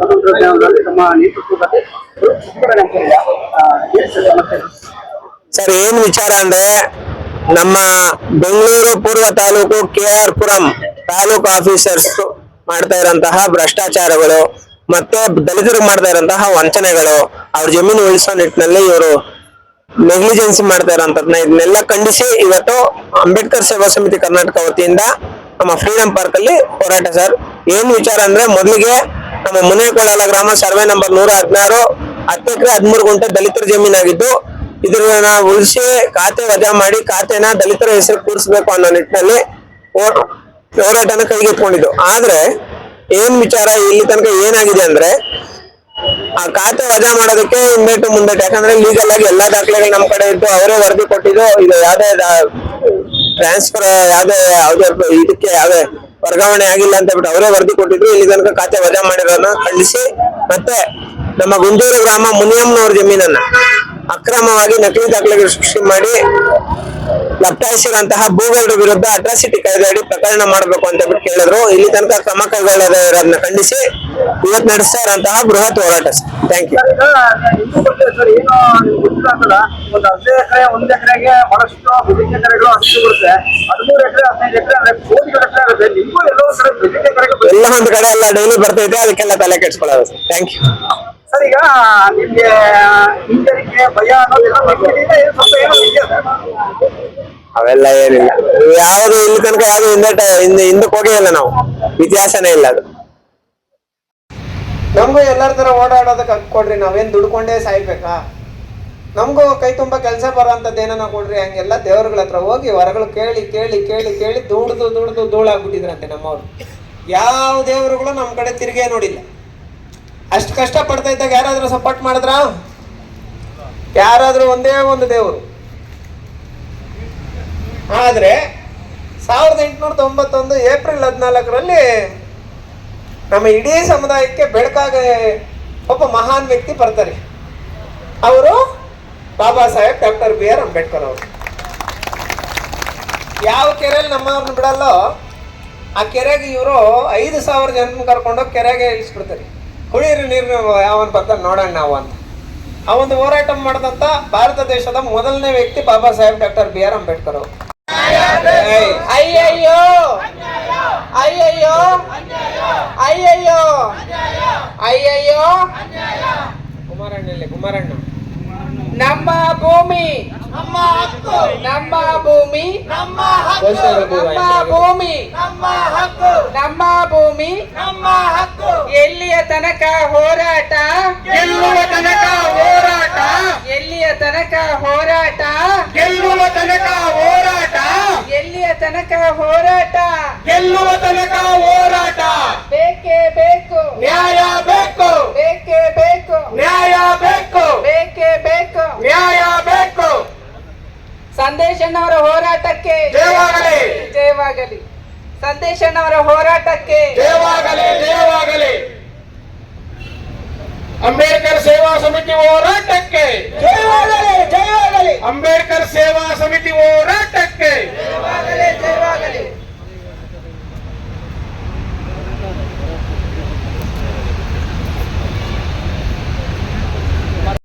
ತಂತ್ರಜ್ಞಾನದಲ್ಲಿ ತಮ್ಮ ನೇತೃತ್ವದಲ್ಲಿ ಸರ್, ಏನ್ ವಿಚಾರ ಅಂದ್ರೆ ನಮ್ಮ ಬೆಂಗಳೂರು ಪೂರ್ವ taluk K R Puram taluk officers ಮಾಡ್ತಾ ಇರೋಂತಹ ಭ್ರಷ್ಟಾಚಾರಗಳು ಮತ್ತೆ ದಲಿತರಿಗೆ ಮಾಡ್ತಾ ಇರೋಂತಹ ವಂಚನೆಗಳು, ಅವ್ರ ಜಮೀನು ಉಳಿಸೋ ನಿಟ್ಟಿನಲ್ಲಿ ಇವರು ನೆಗ್ಲಿಜೆನ್ಸಿ ಮಾಡ್ತಾ ಇರೋಂಥದ್ನ ಇದನ್ನೆಲ್ಲ ಖಂಡಿಸಿ ಇವತ್ತು ಅಂಬೇಡ್ಕರ್ ಸೇವಾ ಸಮಿತಿ ಕರ್ನಾಟಕ ವತಿಯಿಂದ ನಮ್ಮ ಫ್ರೀಡಂ ಪಾರ್ಕ್ ಅಲ್ಲಿ ಹೋರಾಟ ಸರ್. ಏನ್ ವಿಚಾರ ಅಂದ್ರೆ ಮೊದಲಿಗೆ ನಮ್ಮ ಮುನೇಕೊಳಲ ಗ್ರಾಮ ಸರ್ವೆ ನಂಬರ್ ನೂರ ಹದಿನಾರು, ಹತ್ತು ಎಕರೆ ಹದಿಮೂರು ಗುಂಟೆ ದಲಿತರ ಜಮೀನಾಗಿದ್ದು ಇದನ್ನ ಉಳಿಸಿ ಖಾತೆ ವಜಾ ಮಾಡಿ ಖಾತೆನ ದಲಿತರ ಹೆಸರು ಕೂರಿಸ್ಬೇಕು ಅನ್ನೋ ನಿಟ್ಟಿನಲ್ಲಿ ಹೋರಾಟನ ಕೈಗೆತ್ಕೊಂಡಿದ್ದು ಆದ್ರೆ ಏನ್ ವಿಚಾರ ಇಲ್ಲಿ ತನಕ ಏನಾಗಿದೆ ಅಂದ್ರೆ, ಆ ಖಾತೆ ವಜಾ ಮಾಡೋದಕ್ಕೆ ಹಿಂದೇಟು ಮುಂದೇಟು, ಯಾಕಂದ್ರೆ ಲೀಗಲ್ ಆಗಿ ಎಲ್ಲಾ ದಾಖಲೆಗಳು ನಮ್ಮ ಕಡೆ ಇದ್ದು ಅವರೇ ವರದಿ ಕೊಟ್ಟಿದ್ದು, ಇದು ಯಾವ್ದೇ ಟ್ರಾನ್ಸ್ಫರ್ ಯಾವ್ದೇ ಯಾವ್ದೇ ಇದಕ್ಕೆ ಯಾವ್ದೇ ವರ್ಗಾವಣೆ ಆಗಿಲ್ಲ ಅಂತ ಬಿಟ್ಟು ಅವರೇ ವರದಿ ಕೊಟ್ಟಿದ್ರು. ಇಲ್ಲಿ ತನಕ ಖಾತೆ ವಜಾ ಮಾಡಿರೋದನ್ನ ಖಂಡಿಸಿ. ಮತ್ತೆ ನಮ್ಮ ಗುಂಜೂರು ಗ್ರಾಮ ಮುನಿಯಮ್ಮನವ್ರ ಜಮೀನನ್ನ ಅಕ್ರಮವಾಗಿ ನಕಲಿ ದಾಖಲೆಗಳು ಸೃಷ್ಟಿ ಮಾಡಿ ಲಪ್ತಾಯಿಸಿರುವಂತಹ ಭೂಗೌಡರ ವಿರುದ್ಧ ಅಟ್ರಾಸಿಟಿ ಕಾಯ್ದೆ ಅಡಿ ಪ್ರಕರಣ ಮಾಡಬೇಕು ಅಂತ ಬಿಟ್ಟು ಕೇಳಿದ್ರು. ಇಲ್ಲಿ ತನಕ ಕ್ರಮ ಕೈಗೊಳ್ಳದೆ ಇರೋದನ್ನ ಖಂಡಿಸಿ. ಇವತ್ತು ನಡೆಸ್ತಾ ಇರುವಂತಹ ಬೃಹತ್ ಹೋರಾಟ ಸರ್. ಥ್ಯಾಂಕ್ ಯು ಎಲ್ಲೋ ಒಂದು ಕಡೆ ಎಲ್ಲ ಡೈಲಿ ಬರ್ತೈತೆ ಅದಕ್ಕೆಲ್ಲ ತಲೆ ಕೆಡ್ಸ್ಕೊಳ್ಳೋದು ಸರ್. ಥ್ಯಾಂಕ್ ಯು ಸರ್ ಈಗ ನಿಮ್ಗೆ ಹಿಂಜರಿಕೆ ಭಯ ಅವೆಲ್ಲ ಏನಿಲ್ಲ. ಯಾವ್ದು ಇಲ್ಲಿ ತನಕ ಯಾವ್ದು ಹಿಂದೆ ಹಿಂದೆ ಹಿಂದಕ್ಕೆ ಹೋಗೇ ಇಲ್ಲ ನಾವು. ಇತಿಹಾಸನೇ ಇಲ್ಲ ಅದು. ನಮಗೂ ಎಲ್ಲರ ಥರ ಓಡಾಡೋದಕ್ಕೆ ಹಂಗೆ ಕೊಡ್ರಿ, ನಾವೇನು ದುಡ್ಕೊಂಡೇ ಸಾಯ್ಬೇಕಾ? ನಮಗೂ ಕೈ ತುಂಬ ಕೆಲಸ ಬರೋಂಥದ್ದು ಏನನ್ನ ಕೊಡ್ರಿ, ಹಂಗೆಲ್ಲ ದೇವ್ರಗಳ ಹತ್ರ ಹೋಗಿ ಹೊರಗಳು ಕೇಳಿ ಕೇಳಿ ಕೇಳಿ ಕೇಳಿ ದುಡ್ದು ದುಡ್ದು, ಧೂಳಾಗ್ಬಿಟ್ಟಿದ್ರಂತೆ ನಮ್ಮವ್ರು. ಯಾವ ದೇವರುಗಳು ನಮ್ಮ ಕಡೆ ತಿರುಗೇ ನೋಡಿಲ್ಲ. ಅಷ್ಟು ಕಷ್ಟ ಪಡ್ತಾ ಇದ್ದಾಗ ಯಾರಾದರೂ ಸಪೋರ್ಟ್ ಮಾಡಿದ್ರ? ಯಾರಾದರೂ ಒಂದೇ ಒಂದು ದೇವರು. ಆದರೆ ಸಾವಿರದ ಎಂಟುನೂರ ತೊಂಬತ್ತೊಂದು ಏಪ್ರಿಲ್ ಹದಿನಾಲ್ಕರಲ್ಲಿ ನಮ್ಮ ಇಡೀ ಸಮುದಾಯಕ್ಕೆ ಬೆಳಕಾಗ ಒಬ್ಬ ಮಹಾನ್ ವ್ಯಕ್ತಿ ಬರ್ತಾರೆ. ಅವರು Baba Saheb, doctor B R Ambedkar ಅವರು. ಯಾವ ಕೆರೆಯಲ್ಲಿ ನಮ್ಮವ್ರನ್ನ ಬಿಡಲ್ಲೋ, ಆ ಕೆರೆಗೆ ಇವರು ಐದು ಸಾವಿರ ಜನ ಕರ್ಕೊಂಡೋಗಿ ಕೆರೆಗೆ ಇಳಿಸ್ಬಿಡ್ತಾರೆ. ಕುಡಿಯಿರಿ ನೀರು ಯಾವನ್ ಬರ್ತಾರೆ ನೋಡೋಣ ನಾವು ಅಂತ. ಆ ಒಂದು ಹೋರಾಟ ಮಾಡಿದಂಥ ಭಾರತ ದೇಶದ ಮೊದಲನೇ ವ್ಯಕ್ತಿ Baba Saheb, doctor B R Ambedkar ಅವರು. ಅಯ್ಯಯ್ಯೋ ಕುಮಾರಣ್ಣಲ್ಲಿ ಕುಮಾರಣ್ಣ ನಮ್ಮ ಭೂಮಿ ನಮ್ಮ ಭೂಮಿ ನಮ್ಮ ಭೂಮಿ ನಮ್ಮ ಭೂಮಿ ಎಲ್ಲಿಯ ತನಕ ಹೋರಾಟ ಗೆಲ್ಲುವ ತನಕ ಹೋರಾಟ ಎಲ್ಲಿಯ ತನಕ ಹೋರಾಟ ಗೆಲ್ಲುವ ತನಕ ಹೋರಾಟ ಎಲ್ಲಿಯ ತನಕ ಹೋರಾಟ. ಗೆಲ್ಲುವ ತನಕ ಹೋರಾಟ. ಬೇಕೇ ಬೇಕು. ನ್ಯಾಯ ಬೇಕು. ಬೇಕೇ ಬೇಕು. ನ್ಯಾಯ ಬೇಕು. ಬೇಕೇ ಬೇಕು. ನ್ಯಾಯ ಬೇಕು. ಸಂದೇಶಣ್ಣವರ ಹೋರಾಟಕ್ಕೆ ಜಯವಾಗಲಿ. ಜಯವಾಗಲಿ. ಸಂದೇಶಣ್ಣವರ ಹೋರಾಟಕ್ಕೆ ಜಯವಾಗಲಿ ಜಯವಾಗಲಿ. ಅಂಬೇಡ್ಕರ್ ಸೇವಾ ಸಮಿತಿ ಹೋರಾಟಕ್ಕೆ ಜಯವಾಗಲಿ ಜಯವಾಗಲಿ. ಅಂಬೇಡ್ಕರ್ ಸೇವಾ